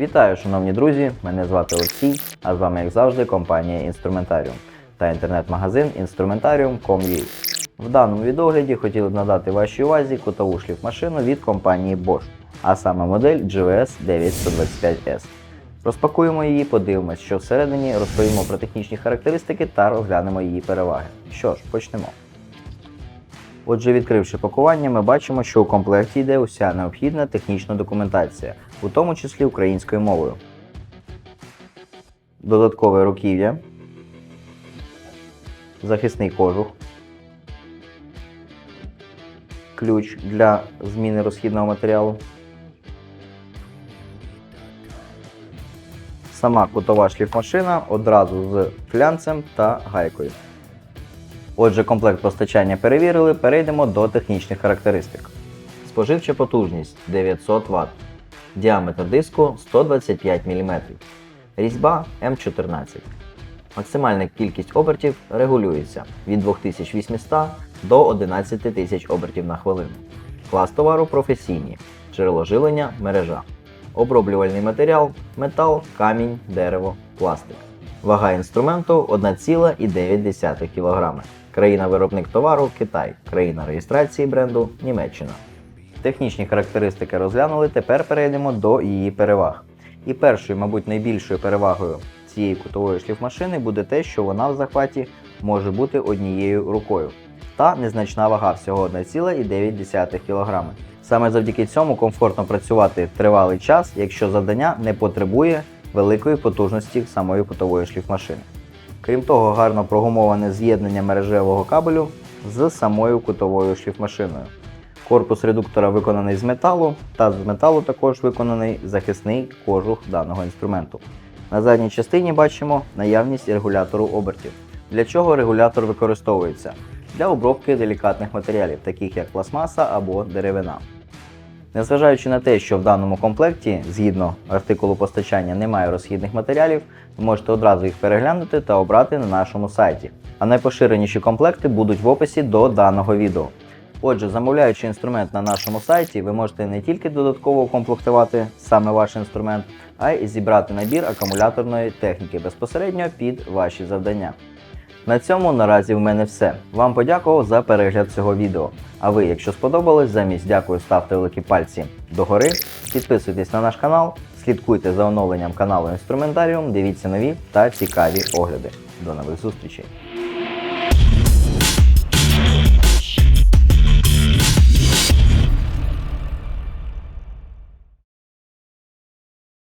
Вітаю, шановні друзі! Мене звати Олексій, а з вами, як завжди, компанія Інструментаріум та інтернет-магазин Instrumentarium.com.ua. В даному відогляді хотіли б надати вашій увазі кутову шліфмашину від компанії Bosch, а саме модель GVS 9125S. Розпакуємо її, подивимось, що всередині, розповімо про технічні характеристики та розглянемо її переваги. Що ж, почнемо. Отже, відкривши пакування, ми бачимо, що у комплекті йде уся необхідна технічна документація, у тому числі українською мовою. Додаткове руків'я, захисний кожух, ключ для зміни розхідного матеріалу. Сама кутова шліфмашина одразу з флянцем та гайкою. Отже, комплект постачання перевірили, перейдемо до технічних характеристик. Споживча потужність 900 Вт, діаметр диску 125 мм, різьба М14. Максимальна кількість обертів регулюється від 2800 до 11 тисяч обертів на хвилину. Клас товару професійні, джерело жилення мережа. Оброблювальний матеріал метал, камінь, дерево, пластик. Вага інструменту 1,9 кг. Країна-виробник товару Китай. Країна реєстрації бренду Німеччина. Технічні характеристики розглянули, тепер перейдемо до її переваг. І першою, мабуть, найбільшою перевагою цієї кутової шліфмашини буде те, що вона в захваті може бути однією рукою. Та незначна вага всього 1,9 кг. Саме завдяки цьому комфортно працювати тривалий час, якщо завдання не потребує великої потужності самої кутової шліфмашини. Крім того, гарно прогумоване з'єднання мережевого кабелю з самою кутовою шліфмашиною. Корпус редуктора виконаний з металу, та з металу також виконаний захисний кожух даного інструменту. На задній частині бачимо наявність регулятору обертів. Для чого регулятор використовується? Для обробки делікатних матеріалів, таких як пластмаса або деревина. Незважаючи на те, що в даному комплекті, згідно артикулу постачання, немає розхідних матеріалів, ви можете одразу їх переглянути та обрати на нашому сайті. А найпоширеніші комплекти будуть в описі до даного відео. Отже, замовляючи інструмент на нашому сайті, ви можете не тільки додатково укомплектувати саме ваш інструмент, а й зібрати набір акумуляторної техніки безпосередньо під ваші завдання. На цьому наразі в мене все. Вам подякував за перегляд цього відео. А ви, якщо сподобалось, замість дякую ставте великі пальці догори, підписуйтесь на наш канал, слідкуйте за оновленням каналу Інструментаріум, дивіться нові та цікаві огляди. До нових зустрічей!